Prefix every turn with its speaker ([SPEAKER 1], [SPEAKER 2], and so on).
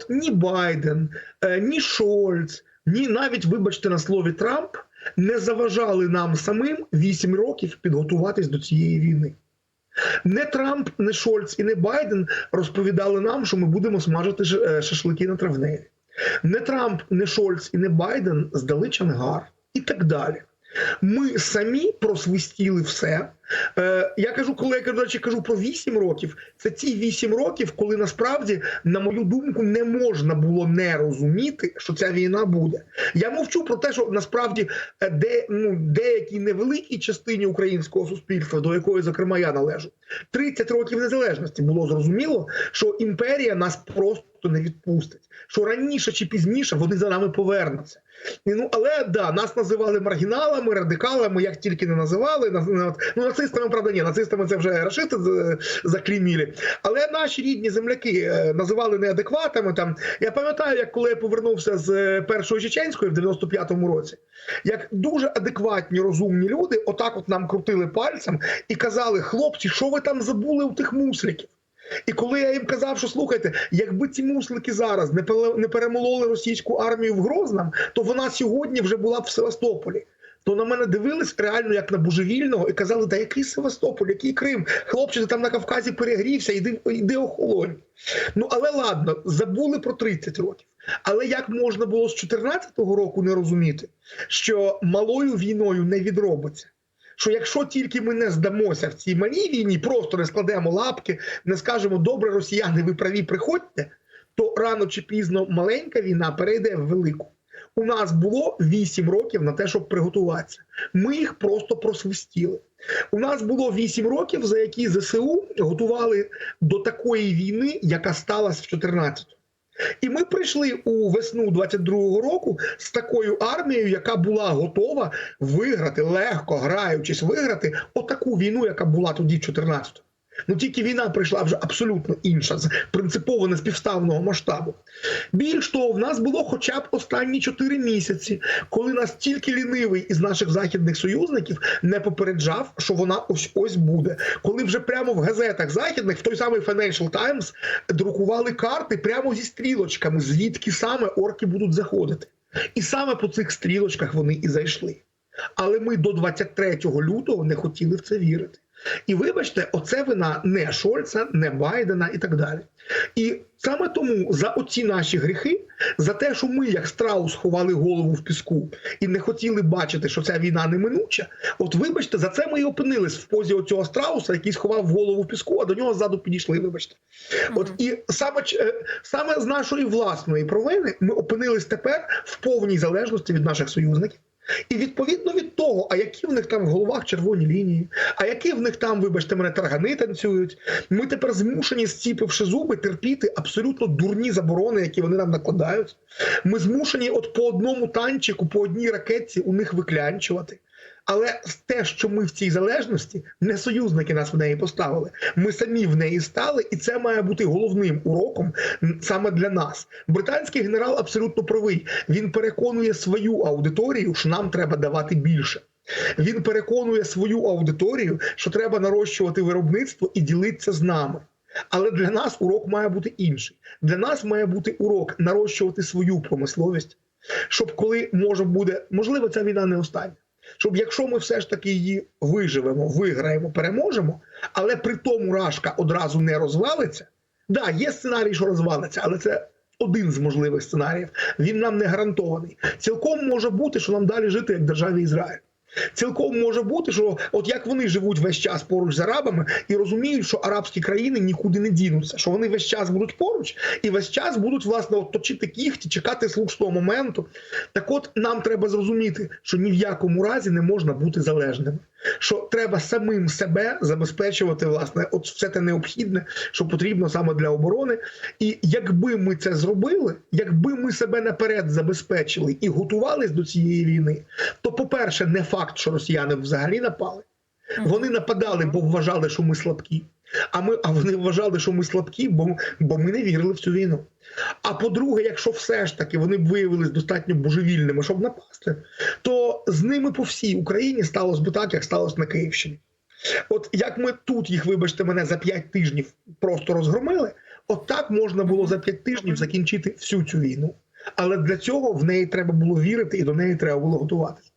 [SPEAKER 1] от ні Байден, е, ні Шольц, ні навіть, вибачте, на слові Трамп не заважали нам самим 8 років підготуватись до цієї війни. Не Трамп, не Шольц і не Байден розповідали нам, що ми будемо смажити е, шашлики на травневі. Не Трамп, не Шольц і не Байден здали Чангар і так далі. Ми самі просвистіли все. Е, я кажу, коли я речі, кажу про 8 років, це ті 8 років, коли насправді, на мою думку, не можна було не розуміти, що ця війна буде. Я мовчу про те, що насправді е, де, ну, деякій невеликій частині українського суспільства, до якої, зокрема, я належу, 30 років незалежності було зрозуміло, що імперія нас просто не відпустить. Що раніше чи пізніше вони за нами повернуться. Ну, але да, нас називали маргіналами, радикалами, як тільки не називали. На- на- Ну, нацистами, правда, ні, нацистами це вже рашити з- заклейміли. Але наші рідні земляки е, називали неадекватами. Там я пам'ятаю, як коли я повернувся з е, першої чеченської в 95-му році, як дуже адекватні, розумні люди, отак от нам крутили пальцем і казали: хлопці, що ви там забули у тих мусликів? І коли я їм казав, що слухайте, якби ці муслики зараз не перемололи російську армію в Грознам, то вона сьогодні вже була б в Севастополі. То на мене дивились реально як на божевільного і казали, да який Севастополь, який Крим? Хлопче, ти там на Кавказі перегрівся, йди, йди охолонь. Ну але ладно, забули про 30 років. Але як можна було з 14-го року не розуміти, що малою війною не відробиться? Що якщо тільки ми не здамося в цій малій війні, просто не складемо лапки, не скажемо добре, росіяни, ви праві, приходьте, то рано чи пізно маленька війна перейде в велику. У нас було 8 років на те, щоб приготуватися. Ми їх просто просвистіли. У нас було 8 років, за які ЗСУ готували до такої війни, яка сталася в 14-му. І ми прийшли у весну 22-го року з такою армією, яка була готова виграти легко, граючись, виграти отаку війну, яка була тоді в 14-му. Ну тільки війна прийшла вже абсолютно інша, принципово неспівставного масштабу. Більш того, в нас було хоча б останні 4 місяці, коли нас тільки лінивий із наших західних союзників не попереджав, що вона ось ось буде. Коли вже прямо в газетах західних, в той самий Financial Times, друкували карти прямо зі стрілочками, звідки саме орки будуть заходити. І саме по цих стрілочках вони і зайшли. Але ми до 23 лютого не хотіли в це вірити. І вибачте, оце вина не Шольца, не Байдена і так далі. І саме тому за оці наші гріхи, за те, що ми, як страус, ховали голову в піску і не хотіли бачити, що ця війна неминуча. От вибачте, за це ми і опинились в позі оцього страуса, який сховав голову в піску, а до нього ззаду підійшли. Вибачте, от і саме е, саме з нашої власної провини ми опинились тепер в повній залежності від наших союзників. І відповідно від того, а які в них там в головах червоні лінії, а які в них там, вибачте, мене таргани танцюють. Ми тепер змушені, зціпивши зуби, терпіти абсолютно дурні заборони, які вони нам накладають. Ми змушені, от по одному танчику, по одній ракетці у них виклянчувати. Але те, що ми в цій залежності, не союзники нас в неї поставили. Ми самі в неї стали, і це має бути головним уроком саме для нас. Британський генерал абсолютно правий. Він переконує свою аудиторію, що нам треба давати більше. Він переконує свою аудиторію, що треба нарощувати виробництво і ділитися з нами. Але для нас урок має бути інший. Для нас має бути урок нарощувати свою промисловість, щоб коли може буде, можливо, ця війна не остання. Щоб якщо ми все ж таки її виживемо, виграємо, переможемо, але при тому рашка одразу не розвалиться. Да, є сценарій, що розвалиться, але це один з можливих сценаріїв. Він нам не гарантований. Цілком може бути, що нам далі жити як державі Ізраїль. Цілком може бути, що от як вони живуть весь час поруч з арабами і розуміють, що арабські країни нікуди не дінуться, що вони весь час будуть поруч і весь час будуть власне оточити точити кіхті, чекати слушного моменту. Так, от нам треба зрозуміти, що ні в якому разі не можна бути залежними. Що треба самим себе забезпечувати власне, от все те необхідне, що потрібно саме для оборони. І якби ми це зробили, якби ми себе наперед забезпечили і готувались до цієї війни, то, по-перше, не факт, що росіяни взагалі напали. Вони нападали, бо вважали, що ми слабкі. А ми, а вони вважали, що ми слабкі, бо, бо ми не вірили в цю війну. А по-друге, якщо все ж таки вони б виявились достатньо божевільними, щоб напасти, то з ними по всій Україні сталося би так, як сталося на Київщині. От як ми тут їх, вибачте мене, за 5 тижнів просто розгромили, Отак можна було за п'ять тижнів закінчити всю цю війну. Але для цього в неї треба було вірити і до неї треба було готуватися.